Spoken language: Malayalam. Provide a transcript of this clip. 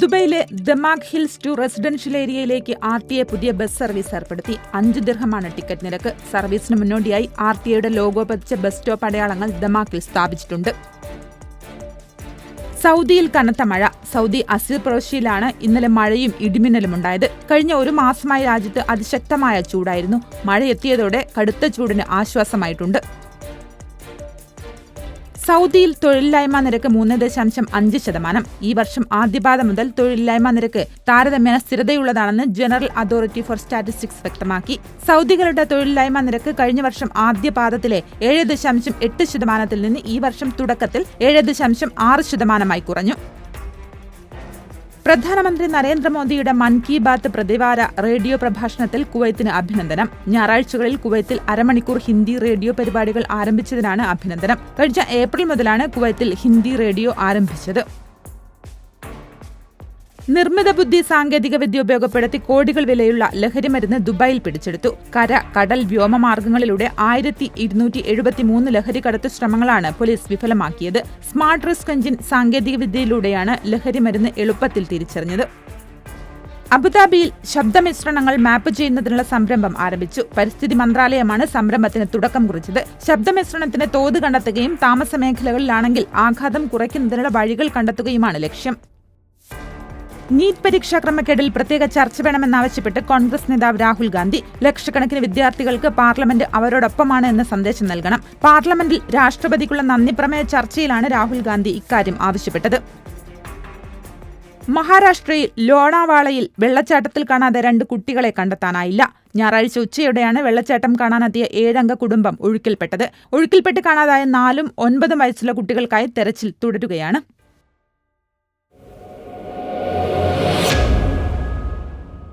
ദുബൈയിലെ ദമാഗ് ഹിൽസ് ടു റെസിഡൻഷ്യൽ ഏരിയയിലേക്ക് ആർ ടി എ പുതിയ ബസ് സർവീസ് ഏർപ്പെടുത്തി. അഞ്ച് ദിർഹമാണ് ടിക്കറ്റ് നിരക്ക്. സർവീസിന് മുന്നോടിയായി ആർ ടി എയുടെ ലോഗോ പതിച്ച ബസ് സ്റ്റോപ്പ് അടയാളങ്ങൾ ദമാക്കിൽ സ്ഥാപിച്ചിട്ടുണ്ട്. സൗദിയിൽ കനത്ത മഴ. സൗദി അസീർ പ്രവിശ്യയിലാണ് ഇന്നലെ മഴയും ഇടിമിന്നലും ഉണ്ടായത്. കഴിഞ്ഞ ഒരു മാസമായി രാജ്യത്ത് അതിശക്തമായ ചൂടായിരുന്നു. മഴ എത്തിയതോടെ കടുത്ത ചൂടിന് ആശ്വാസമായിട്ടുണ്ട്. സൗദിയിൽ തൊഴിലില്ലായ്മ നിരക്ക് മൂന്ന് ദശാംശം അഞ്ച് ശതമാനം. ഈ വർഷം ആദ്യപാദ മുതൽ തൊഴിലില്ലായ്മ നിരക്ക് താരതമ്യേന സ്ഥിരതയുള്ളതാണെന്ന് ജനറൽ അതോറിറ്റി ഫോർ സ്റ്റാറ്റിസ്റ്റിക്സ് വ്യക്തമാക്കി. സൗദികളുടെ തൊഴിലില്ലായ്മ നിരക്ക് കഴിഞ്ഞ വർഷം ആദ്യപാദത്തിലെ ഏഴ് ദശാംശം എട്ട് ശതമാനത്തിൽ നിന്ന് ഈ വർഷം തുടക്കത്തിൽ ഏഴ് ദശാംശം ആറ് ശതമാനമായി കുറഞ്ഞു. പ്രധാനമന്ത്രി നരേന്ദ്രമോദിയുടെ മൻ കി ബാത്ത് പ്രതിവാര റേഡിയോ പ്രഭാഷണത്തിൽ കുവൈത്തിന് അഭിനന്ദനം. ഞായറാഴ്ചകളിൽ കുവൈത്തിൽ അരമണിക്കൂർ ഹിന്ദി റേഡിയോ പരിപാടികൾ ആരംഭിച്ചതിനാണ് അഭിനന്ദനം. കഴിഞ്ഞ ഏപ്രിൽ മുതലാണ് കുവൈത്തിൽ ഹിന്ദി റേഡിയോ ആരംഭിച്ചത്. നിർമ്മിത ബുദ്ധി സാങ്കേതിക വിദ്യ ഉപയോഗപ്പെടുത്തി കോടികൾ വിലയുള്ള ലഹരിമരുന്ന് ദുബായിൽ പിടിച്ചെടുത്തു. കര കടൽ വ്യോമ മാർഗങ്ങളിലൂടെ ആയിരത്തി ഇരുന്നൂറ്റി എഴുപത്തിമൂന്ന് ലഹരി കടത്ത് ശ്രമങ്ങളാണ് പോലീസ് വിഫലമാക്കിയത്. സ്മാർട്ട് റിസ്ക് എഞ്ചിൻ സാങ്കേതിക വിദ്യയിലൂടെയാണ് ലഹരിമരുന്ന് എളുപ്പത്തിൽ തിരിച്ചറിഞ്ഞത്. അബുദാബിയിൽ ശബ്ദമിശ്രണങ്ങൾ മാപ്പ് ചെയ്യുന്നതിനുള്ള സംരംഭം ആരംഭിച്ചു. പരിസ്ഥിതി മന്ത്രാലയമാണ് സംരംഭത്തിന് തുടക്കം കുറിച്ചത്. ശബ്ദമിശ്രണത്തിന് തോത് കണ്ടെത്തുകയും താമസ മേഖലകളിലാണെങ്കിൽ ആഘാതം കുറയ്ക്കുന്നതിനുള്ള വഴികൾ കണ്ടെത്തുകയുമാണ് ലക്ഷ്യം. നീറ്റ് പരീക്ഷാ ക്രമക്കേടിൽ പ്രത്യേക ചർച്ച വേണമെന്നാവശ്യപ്പെട്ട് കോൺഗ്രസ് നേതാവ് രാഹുൽ ഗാന്ധി ലക്ഷക്കണക്കിന് വിദ്യാർത്ഥികൾക്ക് പാർലമെന്റ് അവരോടൊപ്പമാണ് എന്ന സന്ദേശം നൽകണം. പാർലമെന്റിൽ രാഷ്ട്രപതിക്കുള്ള നന്ദി പ്രമേയ ചർച്ചയിലാണ് രാഹുൽ ഗാന്ധി ഇക്കാര്യം ആവശ്യപ്പെട്ടത്. മഹാരാഷ്ട്രയിൽ ലോണാവാളയിൽ വെള്ളച്ചാട്ടത്തിൽ കാണാതെ രണ്ട് കുട്ടികളെ കണ്ടെത്താനായില്ല. ഞായറാഴ്ച ഉച്ചയോടെയാണ് വെള്ളച്ചാട്ടം കാണാനെത്തിയ ഏഴംഗ കുടുംബം ഒഴുക്കിൽപ്പെട്ടത്. ഒഴുക്കിൽപ്പെട്ട് കാണാതായ നാലും ഒൻപതും വയസ്സുള്ള കുട്ടികൾക്കായി തെരച്ചിൽ തുടരുകയാണ്.